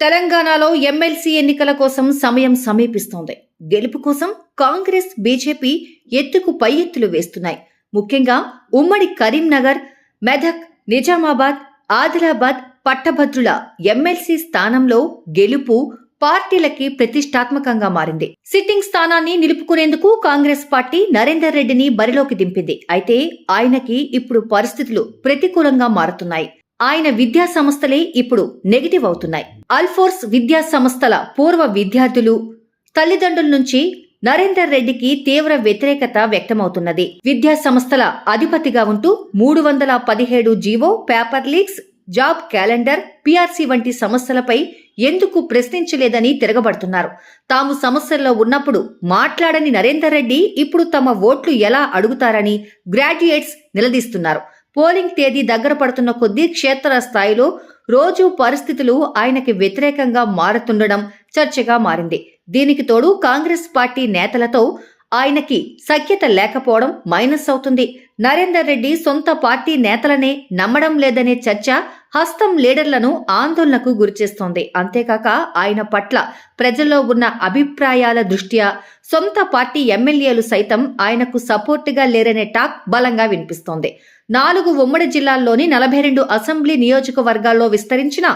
తెలంగాణలో ఎమ్మెల్సీ ఎన్నికల కోసం సమయం సమీపిస్తోంది. గెలుపు కోసం కాంగ్రెస్ బీజేపీ ఎత్తుకు పై ఎత్తులు వేస్తున్నాయి. ముఖ్యంగా ఉమ్మడి కరీంనగర్ మెదక్ నిజామాబాద్ ఆదిలాబాద్ పట్టభద్రుల ఎమ్మెల్సీ స్థానంలో గెలుపు పార్టీలకి ప్రతిష్టాత్మకంగా మారింది. సిట్టింగ్ స్థానాన్ని నిలుపుకునేందుకు కాంగ్రెస్ పార్టీ నరేందర్ రెడ్డిని బరిలోకి దింపింది. అయితే ఆయనకి ఇప్పుడు పరిస్థితులు ప్రతికూలంగా మారుతున్నాయి. ఆయన విద్యా సంస్థలే ఇప్పుడు నెగిటివ్ అవుతున్నాయి. అల్ఫోర్స్ విద్యా సంస్థల పూర్వ విద్యార్థులు తల్లిదండ్రుల నుంచి నరేందర్ రెడ్డికి తీవ్ర వ్యతిరేకత వ్యక్తమవుతున్నది. విద్యా సంస్థల అధిపతిగా ఉంటూ మూడు వందల పదిహేడు GO paper leaks job calendar PRC వంటి సమస్యలపై ఎందుకు ప్రశ్నించలేదని తిరగబడుతున్నారు. తాము సమస్యల్లో ఉన్నప్పుడు మాట్లాడని నరేందర్ రెడ్డి ఇప్పుడు తమ ఓట్లు ఎలా అడుగుతారని గ్రాడ్యుయేట్స్ నిలదీస్తున్నారు. పోలింగ్ తేదీ దగ్గర పడుతున్న కొద్దీ క్షేత్ర స్థాయిలో రోజు పరిస్థితులు ఆయనకి వ్యతిరేకంగా మారుతుండడం చర్చగా మారింది. దీనికి తోడు కాంగ్రెస్ పార్టీ నేతలతో ఆయనకి సఖ్యత లేకపోవడం మైనస్ అవుతుంది. నరేందర్ రెడ్డి సొంత పార్టీ నేతలనే నమ్మడం లేదనే చర్చ హస్తం లీడర్లను ఆందోళనకు గురిచేస్తోంది. అంతేకాక ఆయన పట్ల ప్రజల్లో ఉన్న అభిప్రాయాల దృష్ట్యా సొంత పార్టీ ఎమ్మెల్యేలు సైతం ఆయనకు సపోర్టుగా లేరనే టాక్ బలంగా వినిపిస్తోంది. నాలుగు ఉమ్మడి జిల్లాల్లోని నలభై రెండు అసెంబ్లీ నియోజకవర్గాల్లో విస్తరించిన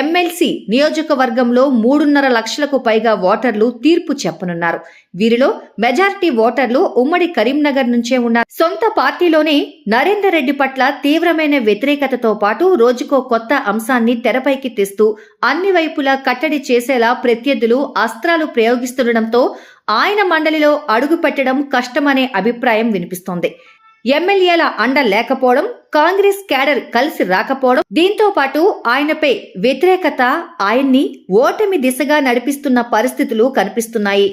ఎమ్మెల్సీ నియోజకవర్గంలో మూడున్నర లక్షలకు పైగా ఓటర్లు తీర్పు చెప్పనున్నారు. వీరిలో మెజారిటీ ఓటర్లు ఉమ్మడి కరీంనగర్ నుంచే ఉన్నారు. సొంత పార్టీ పార్టీలోనే నరేందర్ రెడ్డి పట్ల తీవ్రమైన వ్యతిరేకతతో పాటు రోజుకో కొత్త అంశాన్ని తెరపైకి తెస్తూ అన్ని వైపులా కట్టడి చేసేలా ప్రత్యర్థులు అస్త్రాలు ప్రయోగిస్తుండటంతో ఆయన మండలిలో అడుగు పెట్టడం కష్టమనే అభిప్రాయం వినిపిస్తోంది. ఎమ్మెల్యేల అండ లేకపోవడం కాంగ్రెస్ క్యాడర్ కలిసి రాకపోవడం దీంతో పాటు ఆయనపై వ్యతిరేకత ఆయన్ని ఓటమి దిశగా నడిపిస్తున్న పరిస్థితులు కనిపిస్తున్నాయి.